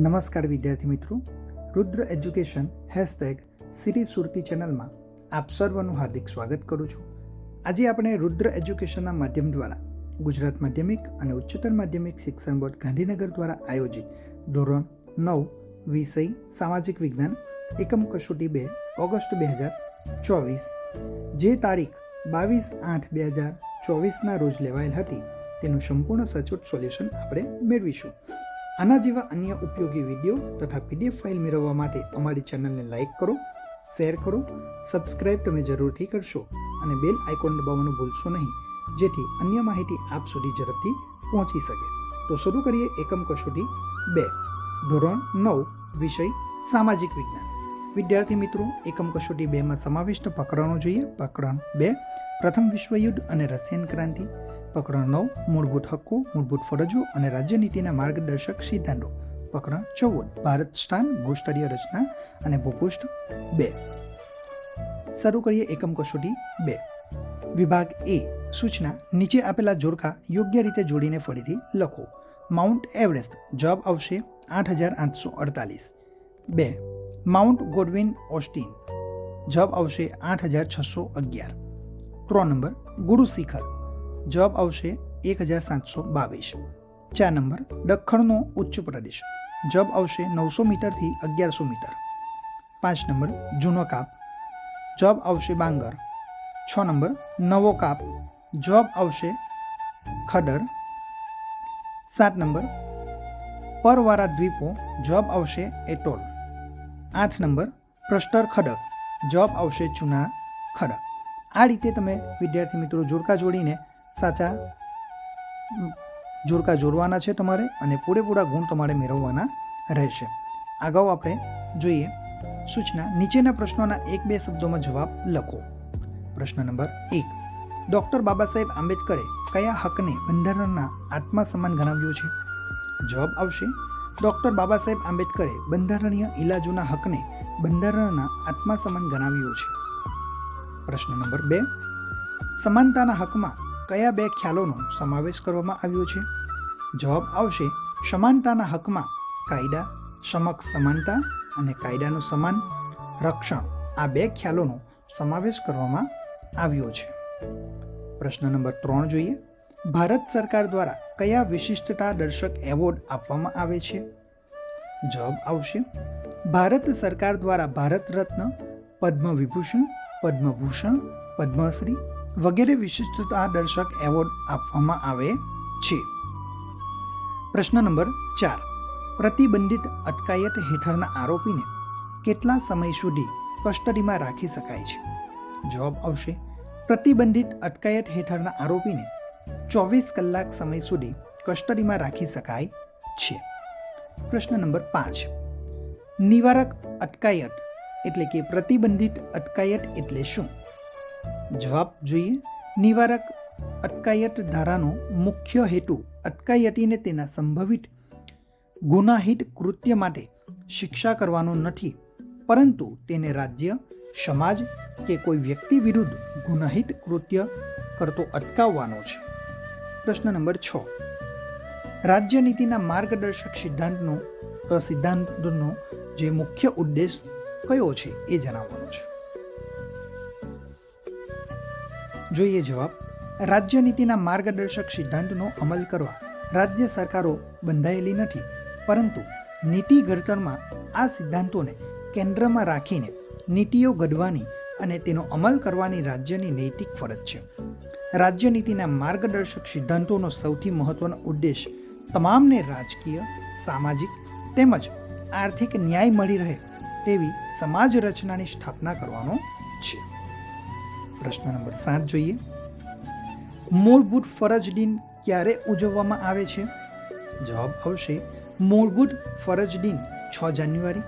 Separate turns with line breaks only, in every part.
નમસ્કાર વિદ્યાર્થી મિત્રો રુદ્ર એજ્યુકેશન હેશટેગ સિરી સુરતી ચેનલમાં આપ સર્વનું હાર્દિક સ્વાગત કરું છું આજે આપણે રુદ્ર એજ્યુકેશનના માધ્યમ દ્વારા ગુજરાત માધ્યમિક અને ઉચ્ચતર માધ્યમિક શિક્ષણ બોર્ડ ગાંધીનગર દ્વારા આયોજિત ધોરણ નવ વિષય સામાજિક વિજ્ઞાન એકમ કસોટી બે ઓગસ્ટ બે હજાર ચોવીસ જે તારીખ બાવીસ આઠ બે હજાર ચોવીસના રોજ લેવાયેલ હતી તેનું સંપૂર્ણ સચોટ સોલ્યુશન આપણે મેળવીશું આના જેવા અન્ય ઉપયોગી વિડીયો તથા પીડીએફ ફાઇલ મેળવવા માટે અમારી ચેનલને લાઇક કરો શેર કરો સબસ્ક્રાઇબ તમે જરૂરથી કરશો અને બેલ આઇકોન દબાવવાનું ભૂલશો નહીં જેથી અન્ય માહિતી આપ સુધી ઝડપથી પહોંચી શકે તો શરૂ કરીએ એકમ કસોટી બે ધોરણ નવ વિષય સામાજિક વિજ્ઞાન વિદ્યાર્થી મિત્રો એકમ કસોટી બેમાં સમાવિષ્ટ પ્રકરણો જોઈએ પ્રકરણ બે પ્રથમ વિશ્વયુદ્ધ અને રશિયન ક્રાંતિ પ્રકરણ નવ મૂળભૂત હક્કો મૂળભૂત ફરજો અને રાજ્યનીતિના માર્ગદર્શક સિદ્ધાંતો પ્રકરણ ચૌદ ભારત સ્થાન ભૂસ્તરીય રચના અને ભૂપૃષ્ઠ બે શરૂ કરીએ એકમ કસોટી બે વિભાગ એ સૂચના નીચે આપેલા જોડકા યોગ્ય રીતે જોડીને ફરીથી લખો માઉન્ટ એવરેસ્ટ જવાબ આવશે આઠ હજાર આઠસો અડતાલીસ બે માઉન્ટ ગોડવિન ઓસ્ટિન જવાબ આવશે આઠ હજાર છસો અગિયાર ત્રણ નંબર ગુરુ શિખર जॉब આવશે 1722 ચા નંબર દખણનો ઉત્તર પ્રદેશ જોબ આવશે 900 મીટર થી 1100 મીટર 5 નંબર જુનો કાપ જોબ આવશે બાંગર 6 નંબર નવો કાપ જોબ આવશે ખડર 7 નંબર પરવારા દ્વીપો જોબ આવશે એટોલ 8 નંબર પ્રસ્તર ખડક જોબ આવશે ચૂના ખડ આ રીતે તમે વિદ્યાર્થી મિત્રો જોੜકા જોડીને સાચા જોડકા જોડવાના છે તમારે અને પૂરેપૂરા ગુણ તમારે મેળવવાના રહેશે અગાઉ આપણે જોઈએ સૂચના નીચેના પ્રશ્નોના એક બે શબ્દોમાં જવાબ લખો પ્રશ્ન નંબર એક ડૉક્ટર બાબા સાહેબ આંબેડકરે કયા હકને બંધારણના આત્મા સમાન ગણાવ્યો છે જવાબ આવશે ડૉક્ટર બાબા સાહેબ આંબેડકરે બંધારણીય ઇલાજોના હકને બંધારણના આત્મા સમાન ગણાવ્યો છે પ્રશ્ન નંબર બે સમાનતાના હકમાં કયા બે ખ્યાલોનો સમાવેશ કરવામાં આવ્યો છે જવાબ આવશે સમાનતાના હકમાં કાયદા સમક્ષ સમાનતા અને કાયદાનું સમાન રક્ષણ આ બે ખ્યાલોનો સમાવેશ કરવામાં આવ્યો છે પ્રશ્ન નંબર ત્રણ જોઈએ ભારત સરકાર દ્વારા કયા વિશિષ્ટતા દર્શક એવોર્ડ આપવામાં આવે છે જવાબ આવશે ભારત સરકાર દ્વારા ભારત રત્ન પદ્મ વિભૂષણ પદ્મભૂષણ પદ્મશ્રી વગેરે વિશિષ્ટતા દર્શક એવોર્ડ આપવામાં આવે છે પ્રશ્ન નંબર ચાર પ્રતિબંધિત અટકાયત હેઠળના આરોપીને કેટલા સમય સુધી કસ્ટડીમાં રાખી શકાય છે જવાબ આવશે પ્રતિબંધિત અટકાયત હેઠળના આરોપીને ચોવીસ કલાક સમય સુધી કસ્ટડીમાં રાખી શકાય છે પ્રશ્ન નંબર પાંચ નિવારક અટકાયત એટલે કે પ્રતિબંધિત અટકાયત એટલે શું જવાબ જોઈએ નિવારક અટકાયત ધારાનો મુખ્ય હેતુ અટકાયતીને તેના સંભવિત ગુનાહિત કૃત્ય માટે શિક્ષા કરવાનો નથી પરંતુ તેને રાજ્ય સમાજ કે કોઈ વ્યક્તિ વિરુદ્ધ ગુનાહિત કૃત્ય કરતો અટકાવવાનો છે પ્રશ્ન નંબર છ રાજ્યનીતિના માર્ગદર્શક સિદ્ધાંતનો સિદ્ધાંતનો જે મુખ્ય ઉદ્દેશ કયો છે એ જણાવવાનો છે જોઈએ જવાબ રાજ્યનીતિના માર્ગદર્શક સિદ્ધાંતનો અમલ કરવા રાજ્ય સરકારો બંધાયેલી નથી પરંતુ નીતિ ઘડતરમાં આ સિદ્ધાંતોને કેન્દ્રમાં રાખીને નીતિઓ ઘડવાની અને તેનો અમલ કરવાની રાજ્યની નૈતિક ફરજ છે રાજ્યનીતિના માર્ગદર્શક સિદ્ધાંતોનો સૌથી મહત્વનો ઉદ્દેશ તમામને રાજકીય સામાજિક તેમજ આર્થિક ન્યાય મળી રહે તેવી સમાજ રચનાની સ્થાપના કરવાનો છે પ્રશ્ન નંબર સાત જોઈએ મૂળભૂત ફરજ દિન ક્યારે ઉજવવામાં આવે છે જવાબ આવશે મૂળભૂત ફરજ દિન છ જાન્યુઆરી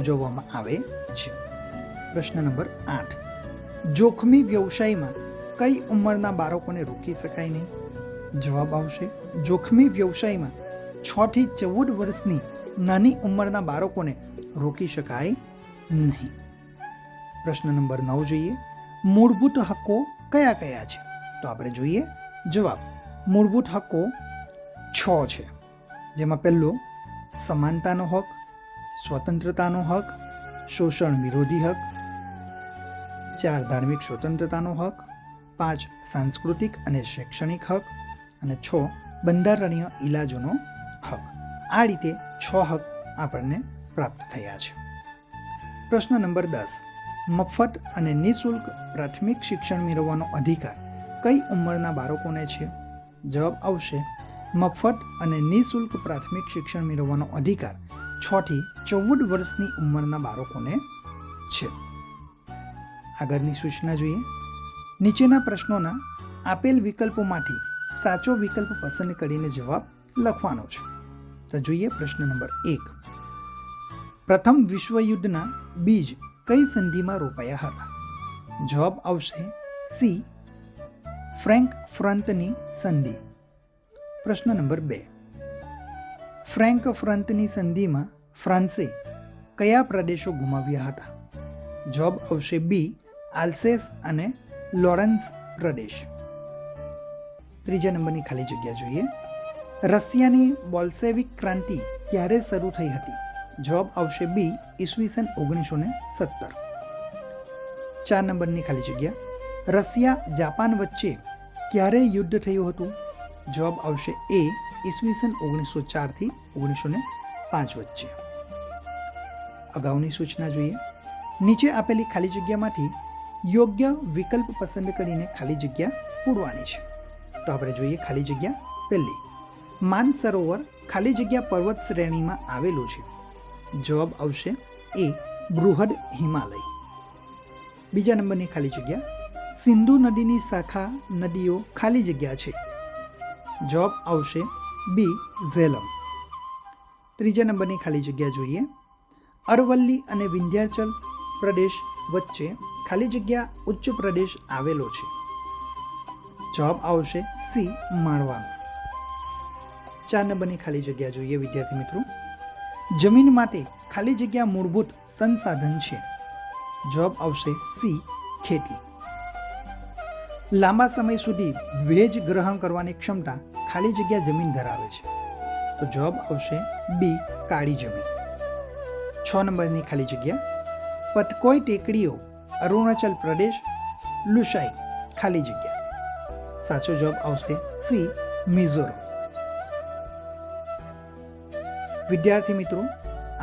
ઉજવવામાં આવે છે પ્રશ્ન નંબર આઠ જોખમી વ્યવસાયમાં કઈ ઉંમરના બાળકોને રોકી શકાય નહીં જવાબ આવશે જોખમી વ્યવસાયમાં છ થી ચૌદ વર્ષની નાની ઉંમરના બાળકોને રોકી શકાય નહીં પ્રશ્ન નંબર નવ જોઈએ મૂળભૂત હકો કયા કયા છે તો આપણે જોઈએ જવાબ મૂળભૂત હકો છ છે જેમાં પહેલો સમાનતાનો હક સ્વતંત્રતાનો હક શોષણ વિરોધી હક ચાર ધાર્મિક સ્વતંત્રતાનો હક પાંચ સાંસ્કૃતિક અને શૈક્ષણિક હક અને છ બંધારણીય ઇલાજોનો હક આ રીતે છ હક આપણને પ્રાપ્ત થયા છે પ્રશ્ન નંબર દસ મફત અને નિઃશુલ્ક પ્રાથમિક શિક્ષણ મેળવવાનો અધિકાર કઈ ઉંમરના બાળકોને છે જવાબ આવશે મફત અને નિઃશુલ્ક પ્રાથમિક શિક્ષણ મેળવવાનો અધિકાર છથી ચૌદ વર્ષની ઉંમરના બાળકોને છે આગળની સૂચના જોઈએ નીચેના પ્રશ્નોના આપેલ વિકલ્પોમાંથી સાચો વિકલ્પ પસંદ કરીને જવાબ લખવાનો છે તો જોઈએ પ્રશ્ન નંબર એક પ્રથમ વિશ્વયુદ્ધના બીજ કઈ સંધિમાં રોપાયા હતા જવાબ આવશે સી ફ્રેન્ક ફ્રન્ટની સંધિ પ્રશ્ન નંબર બે ફ્રેન્ક ફ્રન્ટની સંધિમાં ફ્રાન્સે કયા પ્રદેશો ગુમાવ્યા હતા જવાબ આવશે બી આલ્સેસ અને લોરેન્સ પ્રદેશ ત્રીજા નંબરની ખાલી જગ્યા જોઈએ રશિયાની બોલ્સેવિક ક્રાંતિ ક્યારે શરૂ થઈ હતી જવાબ આવશે બી ઈસવીસન ઓગણીસો ને સત્તર ચાર નંબરની ખાલી જગ્યા રશિયા જાપાન વચ્ચે ક્યારે યુદ્ધ થયું હતું જવાબ આવશે એ ઈસવીસન ઓગણીસો ચારથી ઓગણીસો ને પાંચ વચ્ચે અગાઉની સૂચના જોઈએ નીચે આપેલી ખાલી જગ્યામાંથી યોગ્ય વિકલ્પ પસંદ કરીને ખાલી જગ્યા પૂરવાની છે તો આપણે જોઈએ ખાલી જગ્યા પહેલી માનસરોવર ખાલી જગ્યા પર્વત શ્રેણીમાં આવેલું છે જવાબ આવશે એ બૃહદ હિમાલય બીજા નંબરની ખાલી જગ્યા સિંધુ નદીની શાખા નદીઓ ખાલી જગ્યા છે જવાબ આવશે બી ઝેલમ ત્રીજા નંબરની ખાલી જગ્યા જોઈએ અરવલ્લી અને વિંધ્યાચલ પ્રદેશ વચ્ચે ખાલી જગ્યા ઉચ્ચ પ્રદેશ આવેલો છે જવાબ આવશે સી માળવાનું ચાર નંબરની ખાલી જગ્યા જોઈએ વિદ્યાર્થી મિત્રો જમીન માટે ખાલી જગ્યા મૂળભૂત સંસાધન છે જોબ આવશે સી ખેતી લાંબા સમય સુધી વેજ ગ્રહણ કરવાની ક્ષમતા ખાલી જગ્યા જમીન ધરાવે છે તો જોબ આવશે બી કાળી જમીન છ નંબરની ખાલી જગ્યા પટકોઈ ટેકડીઓ અરુણાચલ પ્રદેશ લુસાઈ ખાલી જગ્યા સાચો જોબ આવશે સી મિઝોરમ વિદ્યાર્થી મિત્રો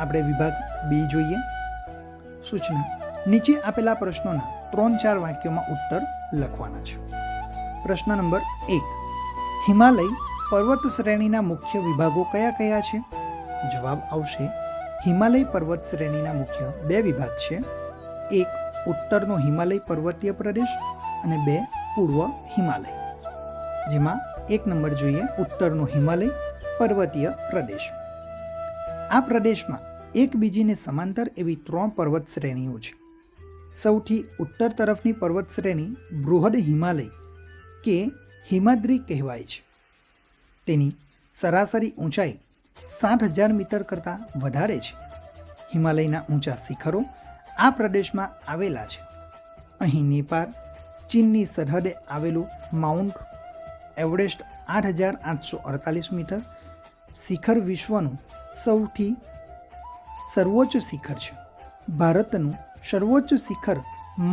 આપણે વિભાગ બી જોઈએ સૂચના નીચે આપેલા પ્રશ્નોના ત્રણ ચાર વાક્યોમાં ઉત્તર લખવાના છે પ્રશ્ન નંબર એક હિમાલય પર્વત શ્રેણીના મુખ્ય વિભાગો કયા કયા છે જવાબ આવશે હિમાલય પર્વત શ્રેણીના મુખ્ય બે વિભાગ છે એક ઉત્તરનો હિમાલય પર્વતીય પ્રદેશ અને બે પૂર્વ હિમાલય જેમાં એક નંબર જોઈએ ઉત્તરનો હિમાલય પર્વતીય પ્રદેશ આ પ્રદેશમાં એકબીજીને સમાંતર એવી ત્રણ પર્વત શ્રેણીઓ છે સૌથી ઉત્તર તરફની પર્વત શ્રેણી બૃહદ હિમાલય કે હિમાદ્રી કહેવાય છે તેની સરાસરી ઊંચાઈ સાઠ હજાર મીટર કરતાં વધારે છે હિમાલયના ઊંચા શિખરો આ પ્રદેશમાં આવેલા છે અહીં નેપાળ ચીનની સરહદે આવેલું માઉન્ટ એવરેસ્ટ આઠ હજાર આઠસો અડતાલીસ મીટર શિખર વિશ્વનું સૌથી સર્વોચ્ચ શિખર છે ભારતનું સર્વોચ્ચ શિખર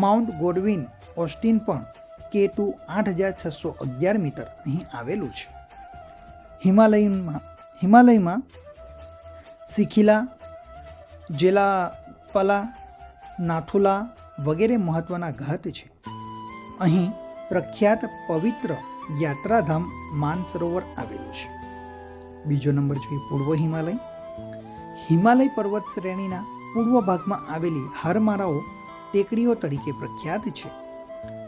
માઉન્ટ ગોડવિન ઓસ્ટિન પણ કે ટુ આઠ હજાર છસો અગિયાર મીટર અહીં આવેલું છે હિમાલયમાં હિમાલયમાં સિખિલા જેલાપલા નાથુલા વગેરે મહત્ત્વના ઘાટ છે અહીં પ્રખ્યાત પવિત્ર યાત્રાધામ માનસરોવર આવેલું છે બીજો નંબર છે પૂર્વ હિમાલય હિમાલય પર્વત શ્રેણીના પૂર્વ ભાગમાં આવેલી હરમારાઓ ટેકરીઓ તરીકે પ્રખ્યાત છે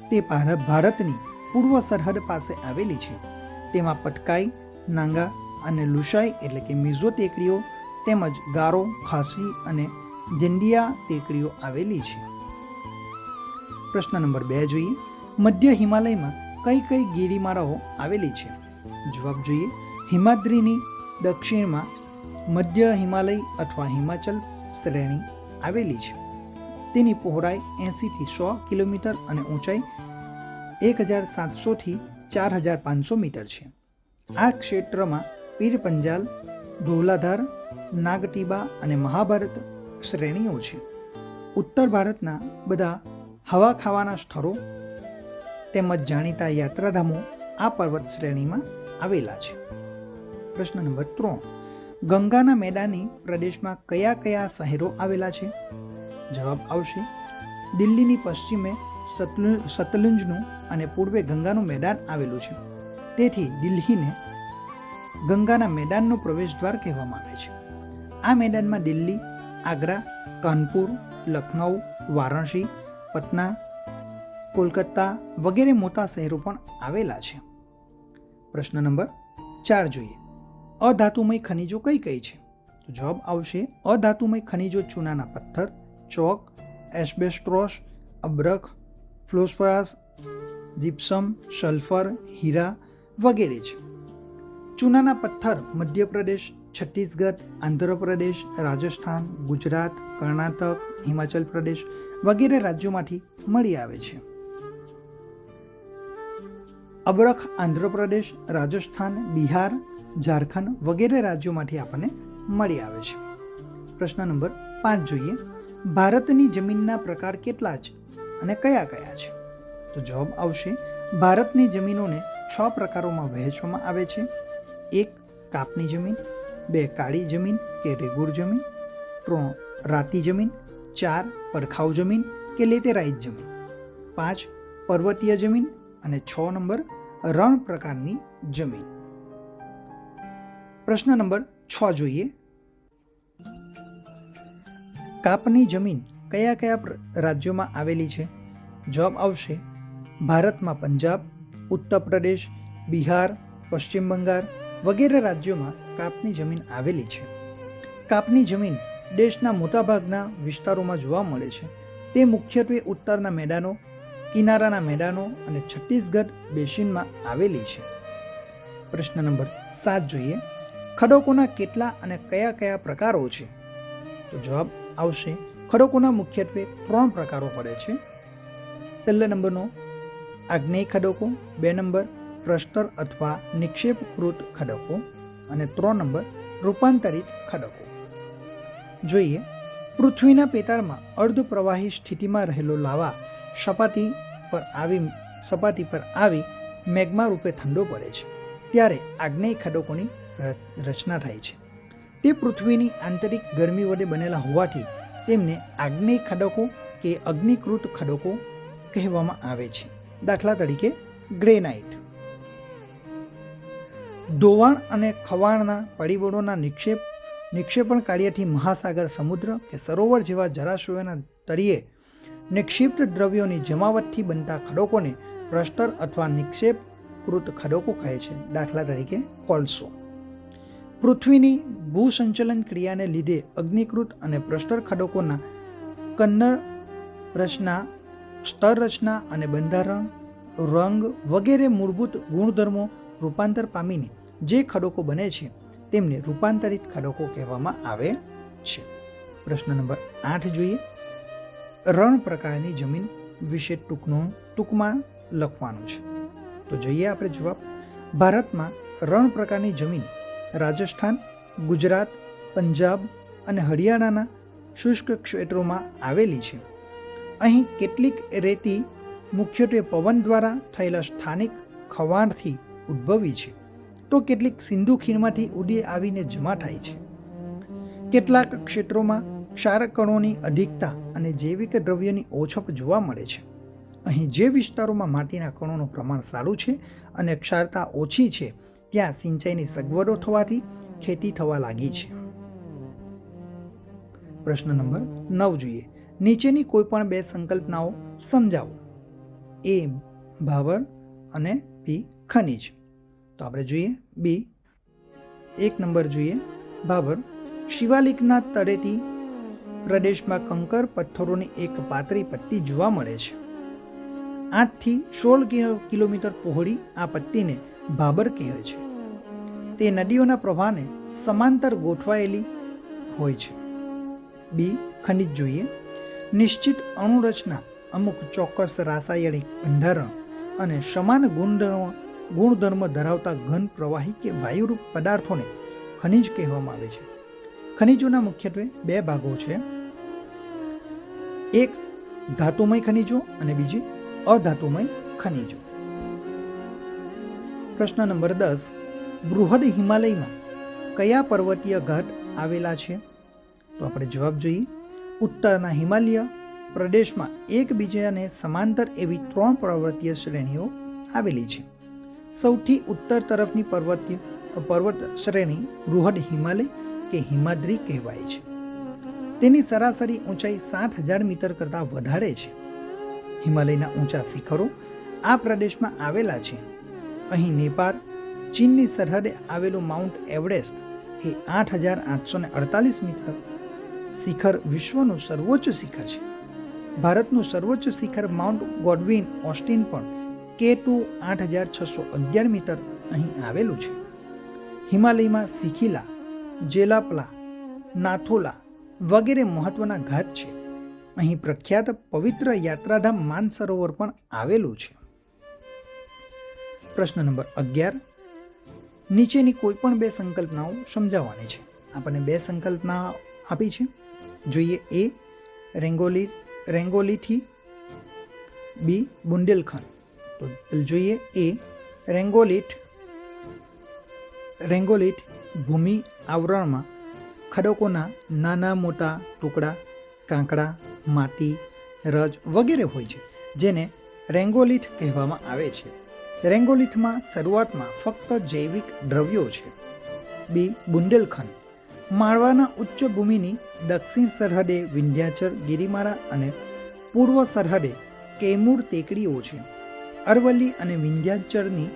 તે ભારતની પૂર્વ સરહદ પાસે આવેલી છે તેમાં પટકાઈ નાંગા અને લુસાઈ એટલે કે મિઝો ટેકરીઓ તેમજ ગારો ખાસી અને જંડિયા ટેકરીઓ આવેલી છે પ્રશ્ન નંબર બે જોઈએ મધ્ય હિમાલયમાં કઈ કઈ ગિરિમાળાઓ આવેલી છે જવાબ જોઈએ હિમાદ્રીની દક્ષિણમાં મધ્ય હિમાલય અથવા હિમાચલ શ્રેણી આવેલી છે તેની પહોળાઈ એંસીથી સો કિલોમીટર અને ઊંચાઈ એક હજાર સાતસોથી ચાર હજાર પાંચસો મીટર છે આ ક્ષેત્રમાં પીર પંજાલ ધોલાધાર નાગટીબા અને મહાભારત શ્રેણીઓ છે ઉત્તર ભારતના બધા હવા ખાવાના સ્થળો તેમજ જાણીતા યાત્રાધામો આ પર્વત શ્રેણીમાં આવેલા છે પ્રશ્ન નંબર ત્રણ ગંગાના મેદાની પ્રદેશમાં કયા કયા શહેરો આવેલા છે જવાબ આવશે દિલ્હીની પશ્ચિમે સતલુંજનું અને પૂર્વે ગંગાનું મેદાન આવેલું છે તેથી દિલ્હીને ગંગાના મેદાનનો પ્રવેશદ્વાર કહેવામાં આવે છે આ મેદાનમાં દિલ્હી આગ્રા કાનપુર લખનઉ વારાણસી પટના કોલકાતા વગેરે મોટા શહેરો પણ આવેલા છે પ્રશ્ન નંબર ચાર જોઈએ અધાતુમય ખનિજો કઈ કઈ છે તો જવાબ આવશે અધાતુમય ખનિજો ચૂનાના પથ્થર ચોક એસ્બેસ્ટ્રોસ અબ્રખ ફ્લોસ્ફરાસ જીપ્સમ સલ્ફર હીરા વગેરે છે ચૂનાના પથ્થર મધ્યપ્રદેશ છત્તીસગઢ આંધ્રપ્રદેશ રાજસ્થાન ગુજરાત કર્ણાટક હિમાચલ પ્રદેશ વગેરે રાજ્યોમાંથી મળી આવે છે અબરખ આંધ્રપ્રદેશ રાજસ્થાન બિહાર ઝારખંડ વગેરે રાજ્યોમાંથી આપણને મળી આવે છે પ્રશ્ન નંબર પાંચ જોઈએ ભારતની જમીનના પ્રકાર કેટલા છે અને કયા કયા છે તો જવાબ આવશે ભારતની જમીનોને છ પ્રકારોમાં વહેંચવામાં આવે છે એક કાપની જમીન બે કાળી જમીન કે રેગુર જમીન ત્રણ રાતી જમીન ચાર પરખાઉ જમીન કે લેટેરાઇટ જમીન પાંચ પર્વતીય જમીન અને છ નંબર રણ પ્રકારની જમીન પ્રશ્ન નંબર છ જોઈએ કાપની જમીન કયા કયા રાજ્યોમાં આવેલી છે જવાબ આવશે ભારતમાં પંજાબ ઉત્તર પ્રદેશ બિહાર પશ્ચિમ બંગાળ વગેરે રાજ્યોમાં કાપની જમીન આવેલી છે કાપની જમીન દેશના મોટાભાગના વિસ્તારોમાં જોવા મળે છે તે મુખ્યત્વે ઉત્તરના મેદાનો કિનારાના મેદાનો અને છત્તીસગઢ બેસિનમાં આવેલી છે પ્રશ્ન નંબર સાત જોઈએ ખડકોના કેટલા અને કયા કયા પ્રકારો છે તો જવાબ આવશે ખડકોના મુખ્યત્વે ત્રણ પ્રકારો પડે છે પહેલા નંબરનો આગ્નેય ખડકો બે નંબર પ્રસ્તર અથવા નિક્ષેપકૃત ખડકો અને ત્રણ નંબર રૂપાંતરિત ખડકો જોઈએ પૃથ્વીના પેતાળમાં અર્ધ પ્રવાહી સ્થિતિમાં રહેલો લાવા સપાટી પર આવી સપાટી પર આવી મેગ્મા રૂપે ઠંડો પડે છે ત્યારે આગ્નેય ખડકોની રચના થાય છે તે પૃથ્વીની આંતરિક ગરમી વડે બનેલા હોવાથી તેમને આગ્નેય ખડકો કે અગ્નિકૃત ખડકો કહેવામાં આવે છે દાખલા તરીકે ગ્રેનાઇટ ધોવાણ અને ખવાણના પરિબળોના નિક્ષેપ નિક્ષેપણ કાર્યથી મહાસાગર સમુદ્ર કે સરોવર જેવા જળાશયોના તળિયે નિક્ષિપ્ત દ્રવ્યોની જમાવટથી બનતા ખડકોને પ્રસ્તર અથવા નિક્ષેપકૃત ખડકો કહે છે દાખલા તરીકે કોલસો પૃથ્વીની ભૂસંચલન ક્રિયાને લીધે અગ્નિકૃત અને પ્રસ્તર ખડકોના કન્નર રચના સ્તર રચના અને બંધારણ રંગ વગેરે મૂળભૂત ગુણધર્મો રૂપાંતર પામીને જે ખડકો બને છે તેમને રૂપાંતરિત ખડકો કહેવામાં આવે છે પ્રશ્ન નંબર આઠ જોઈએ રણ પ્રકારની જમીન વિશે ટૂંકનું ટૂંકમાં લખવાનું છે તો જોઈએ આપણે જવાબ ભારતમાં રણ પ્રકારની જમીન રાજસ્થાન ગુજરાત પંજાબ અને હરિયાણાના શુષ્ક ક્ષેત્રોમાં આવેલી છે અહીં કેટલીક રેતી મુખ્યત્વે પવન દ્વારા થયેલા સ્થાનિક ખવાણથી ઉદ્ભવી છે તો કેટલીક સિંધુ ખીણમાંથી ઉડી આવીને જમા થાય છે કેટલાક ક્ષેત્રોમાં ક્ષારકણોની અધિકતા અને જૈવિક દ્રવ્યની ઓછપ જોવા મળે છે અહીં જે વિસ્તારોમાં માટીના કણોનું પ્રમાણ સારું છે અને ક્ષારતા ઓછી છે ત્યાં સિંચાઈની સગવડો થવાથી ખેતી થવા લાગી છે પ્રશ્ન નંબર નવ જોઈએ નીચેની કોઈ પણ બે સંકલ્પનાઓ સમજાવો એ ભાવર અને બી ખનિજ તો આપણે જોઈએ બી એક નંબર જોઈએ ભાવર શિવાલિકના તળેથી પ્રદેશમાં કંકર પથ્થરોની એક પાતળી પત્તી જોવા મળે છે આઠથી સોળ કિલોમીટર પહોળી આ પટ્ટીને ભાબર કહેવાય છે તે નદીઓના પ્રવાહને સમાંતર ગોઠવાયેલી હોય છે બી ખનિજ જોઈએ નિશ્ચિત અણુરચના અમુક ચોક્કસ રાસાયણિક બંધારણ અને સમાન ગુણધર્મ ગુણધર્મ ધરાવતા ઘન પ્રવાહી કે વાયુરૂપ પદાર્થોને ખનિજ કહેવામાં આવે છે ખનિજોના મુખ્યત્વે બે ભાગો છે એક ધાતુમય ખનિજો અને બીજી અધાતુમય ખનિજો પ્રશ્ન નંબર દસ બૃહદ હિમાલયમાં કયા પર્વતીય ઘાટ આવેલા છે તો આપણે જવાબ જોઈએ ઉત્તરના હિમાલય પ્રદેશમાં એકબીજાને સમાંતર એવી ત્રણ પર્વતીય શ્રેણીઓ આવેલી છે સૌથી ઉત્તર તરફની પર્વતીય પર્વત શ્રેણી બૃહદ હિમાલય કે હિમાદ્રી કહેવાય છે તેની સરાસરી ઊંચાઈ સાત હજાર મીટર કરતાં વધારે છે હિમાલયના ઊંચા શિખરો આ પ્રદેશમાં આવેલા છે અહીં નેપાળ ચીનની સરહદે આવેલું માઉન્ટ એવરેસ્ટ એ આઠ હજાર આઠસો ને અડતાલીસ મીટર શિખર વિશ્વનું સર્વોચ્ચ શિખર છે ભારતનું સર્વોચ્ચ શિખર માઉન્ટ ગોડવિન ઓસ્ટિન પણ કે ટુ આઠ હજાર છસો અગિયાર મીટર અહીં આવેલું છે હિમાલયમાં સિખિલા જેલાપલા નાથોલા વગેરે મહત્ત્વના ઘાટ છે અહીં પ્રખ્યાત પવિત્ર યાત્રાધામ માનસરોવર પણ આવેલું છે પ્રશ્ન નંબર અગિયાર નીચેની કોઈ પણ બે સંકલ્પનાઓ સમજાવવાની છે આપણને બે સંકલ્પના આપી છે જોઈએ એ રેંગોલી રેંગોલીથી બી બુંદેલખંડ તો જોઈએ એ રેંગોલીટ રેંગોલીટ ભૂમિ આવરણમાં ખડકોના નાના મોટા ટુકડા કાંકડા માટી રજ વગેરે હોય છે જેને રેંગોલિથ કહેવામાં આવે છે રેંગોલિથમાં શરૂઆતમાં ફક્ત જૈવિક દ્રવ્યો છે બી બુંદેલખંડ માળવાના ઉચ્ચ ભૂમિની દક્ષિણ સરહદે વિંધ્યાચળ ગિરિમારા અને પૂર્વ સરહદે કેમૂર ટેકડીઓ છે અરવલ્લી અને વિંધ્યાચળની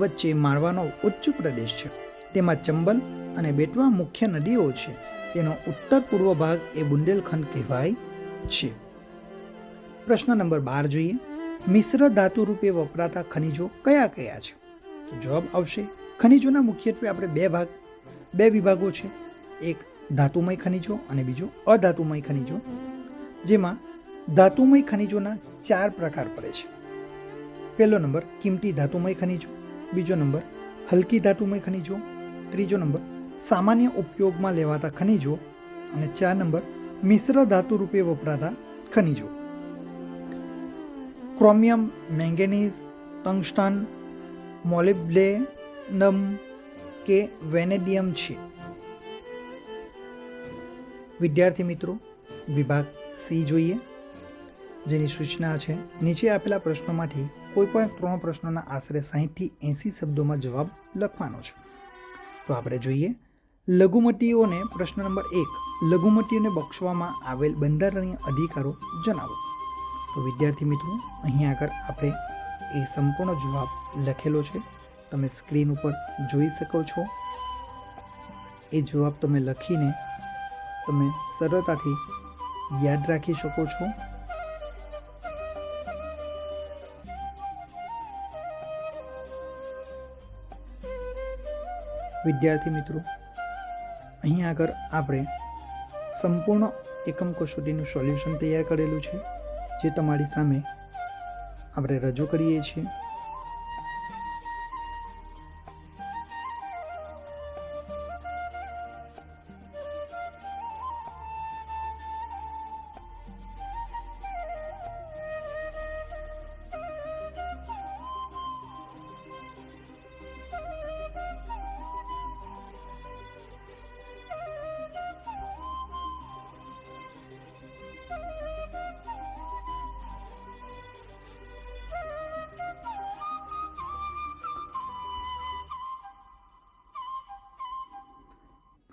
વચ્ચે માળવાનો ઉચ્ચ પ્રદેશ છે તેમાં ચંબલ અને બેટવા મુખ્ય નદીઓ છે તેનો ઉત્તર પૂર્વ ભાગ એ બુંદેલખંડ કહેવાય છે પ્રશ્ન નંબર બાર જોઈએ મિશ્ર ધાતુ રૂપે વપરાતા ખનિજો કયા કયા છે તો જવાબ આવશે ખનિજોના મુખ્યત્વે આપણે બે ભાગ બે વિભાગો છે એક ધાતુમય ખનિજો અને બીજો અધાતુમય ખનિજો જેમાં ધાતુમય ખનિજોના ચાર પ્રકાર પડે છે પહેલો નંબર કિંમતી ધાતુમય ખનિજો બીજો નંબર હલકી ધાતુમય ખનિજો ત્રીજો નંબર સામાન્ય ઉપયોગમાં લેવાતા ખનિજો અને ચાર નંબર મિશ્ર ધાતુ રૂપે વપરાતા ખનિજો ક્રોમિયમ મેંગેનીઝ ટંગસ્ટન મોલિબ્લેનમ કે વેનેડિયમ છે વિદ્યાર્થી મિત્રો વિભાગ સી જોઈએ જેની સૂચના છે નીચે આપેલા પ્રશ્નોમાંથી કોઈપણ ત્રણ પ્રશ્નોના આશરે સાહીઠથી એંસી શબ્દોમાં જવાબ લખવાનો છે તો આપણે જોઈએ લઘુમતીઓને પ્રશ્ન નંબર એક લઘુમતીઓને બક્ષવામાં આવેલ બંધારણીય અધિકારો જણાવો તો વિદ્યાર્થી મિત્રો અહીંયા આગળ આપણે એ સંપૂર્ણ જવાબ લખેલો છે તમે સ્ક્રીન ઉપર જોઈ શકો છો એ જવાબ તમે લખીને તમે સરળતાથી યાદ રાખી શકો છો વિદ્યાર્થી મિત્રો અહીંયા આગળ આપણે સંપૂર્ણ એકમ કસોટીનું સોલ્યુશન તૈયાર કરેલું છે જે તમારી સામે આપણે રજૂ કરીએ છીએ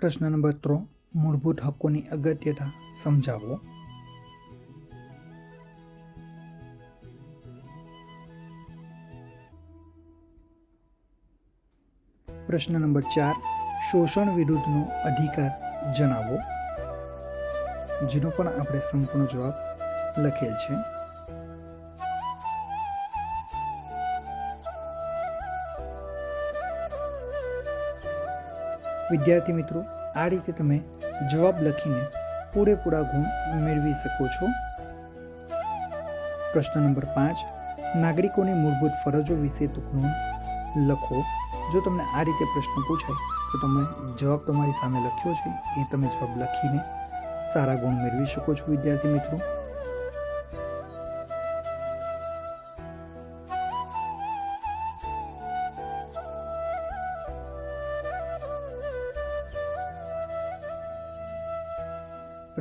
પ્રશ્ન નંબર ત્રણ મૂળભૂત હકોની અગત્યતા સમજાવો પ્રશ્ન નંબર ચાર શોષણ વિરુદ્ધનો અધિકાર જણાવો જેનો પણ આપણે સંપૂર્ણ જવાબ લખેલ છે વિદ્યાર્થી મિત્રો આ રીતે તમે જવાબ લખીને પૂરેપૂરા ગુણ મેળવી શકો છો પ્રશ્ન નંબર પાંચ નાગરિકોની મૂળભૂત ફરજો વિશે તુકનું લખો જો તમને આ રીતે પ્રશ્ન પૂછાય તો તમે જવાબ તમારી સામે લખ્યો છે એ તમે જવાબ લખીને સારા ગુણ મેળવી શકો છો વિદ્યાર્થી મિત્રો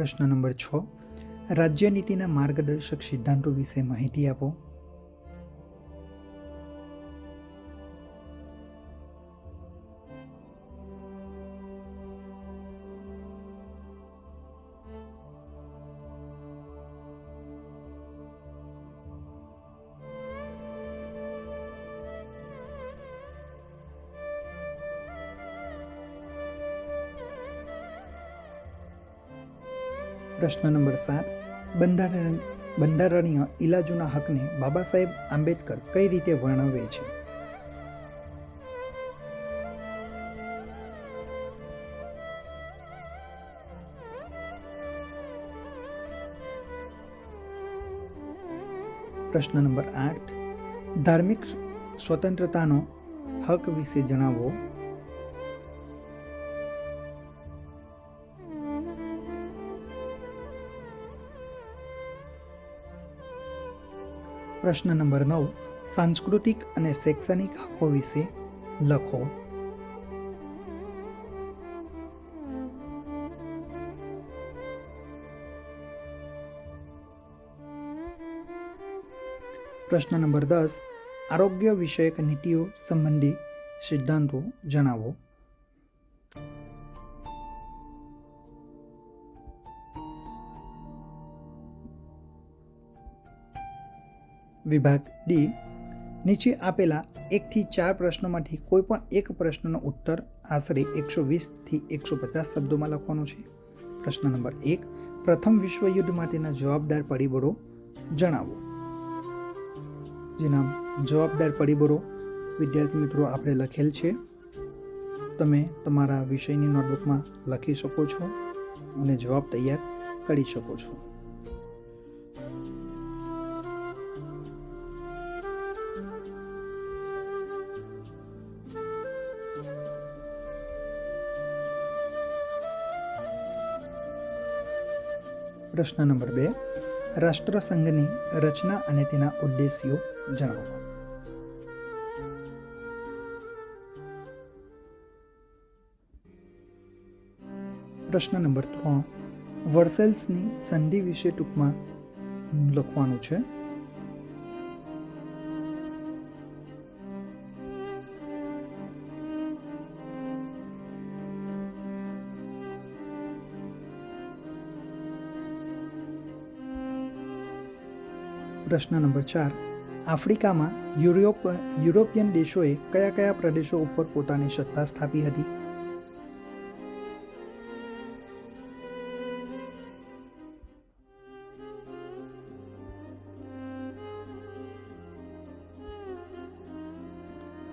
પ્રશ્ન નંબર છ રાજ્ય નીતિના માર્ગદર્શક સિદ્ધાંતો વિશે માહિતી આપો પ્રશ્ન નંબર સાત બંધારણ બંધારણીય ઇલાજોના હકને બાબા સાહેબ આંબેડકર કઈ રીતે વર્ણવે છે પ્રશ્ન નંબર આઠ ધાર્મિક સ્વતંત્રતાનો હક વિશે જણાવો પ્રશ્ન નંબર નવ સાંસ્કૃતિક અને શૈક્ષણિક હકો વિશે લખો પ્રશ્ન નંબર દસ આરોગ્ય વિષયક નીતિઓ સંબંધી સિદ્ધાંતો જણાવો વિભાગ ડી નીચે આપેલા એકથી ચાર પ્રશ્નોમાંથી કોઈ પણ એક પ્રશ્નનો ઉત્તર આશરે એકસો વીસથી એકસો પચાસ શબ્દોમાં લખવાનો છે પ્રશ્ન નંબર એક પ્રથમ વિશ્વયુદ્ધ માટેના જવાબદાર પરિબળો જણાવો જેના જવાબદાર પરિબળો વિદ્યાર્થી મિત્રો આપણે લખેલ છે તમે તમારા વિષયની નોટબુકમાં લખી શકો છો અને જવાબ તૈયાર કરી શકો છો પ્રશ્ન નંબર બે રાષ્ટ્રસંઘની રચના અને તેના ઉદ્દેશ્યો જણાવો પ્રશ્ન નંબર ત્રણ વર્સેલ્સની સંધિ વિશે ટૂંકમાં લખવાનું છે પ્રશ્ન નંબર ચાર આફ્રિકામાં યુરોપ યુરોપિયન દેશોએ કયા કયા પ્રદેશો ઉપર પોતાની સત્તા સ્થાપી હતી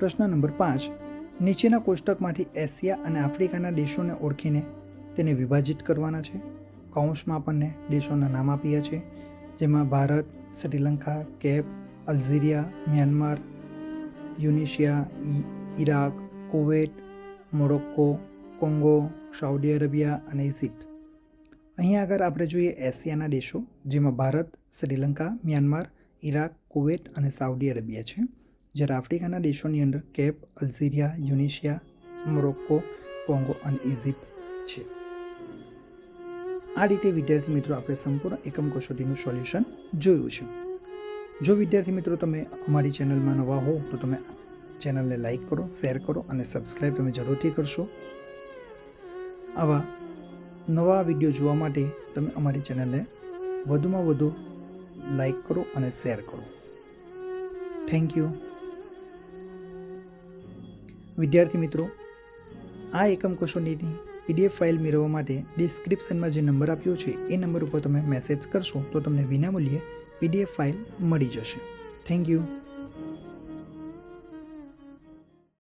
પ્રશ્ન નંબર પાંચ નીચેના કોષ્ટકમાંથી એશિયા અને આફ્રિકાના દેશોને ઓળખીને તેને વિભાજિત કરવાના છે કૌંસમાં આપણને દેશોના નામ આપ્યા છે જેમાં Bharat Sri Lanka Cape Algeria Myanmar Tunisia Iraq Kuwait Morocco Congo Saudi Arabia અને ઇજિપ્ત અહીંયા આગળ આપણે જોઈએ એશિયાના દેશો જેમાં Bharat Sri Lanka Myanmar Iraq Kuwait અને સાઉદી અરેબિયા છે જ્યારે આફ્રિકાના દેશોની અંદર Cape Algeria Tunisia Morocco Congo અને ઇજિપ્ત છે આ રીતે વિદ્યાર્થી મિત્રો આપણે સંપૂર્ણ એકમ કસોટીનું સોલ્યુશન જોયું છે જો વિદ્યાર્થી મિત્રો તમે અમારી ચેનલમાં નવા હો તો તમે ચેનલને લાઇક કરો શેર કરો અને સબસ્ક્રાઈબ તમે જરૂરથી કરશો આવા નવા વિડીયો જોવા માટે તમે અમારી ચેનલને વધુમાં વધુ લાઈક કરો અને શેર કરો થેન્ક યુ વિદ્યાર્થી મિત્રો આ એકમ કસોટીની પીડીએફ ફાઇલ મેળવવા માટે ડિસ્ક્રિપ્શનમાં જે નંબર આપ્યો છે એ નંબર ઉપર તમે મેસેજ કરશો તો તમને વિનામૂલ્યે પીડીએફ ફાઇલ મળી જશે થેન્ક યુ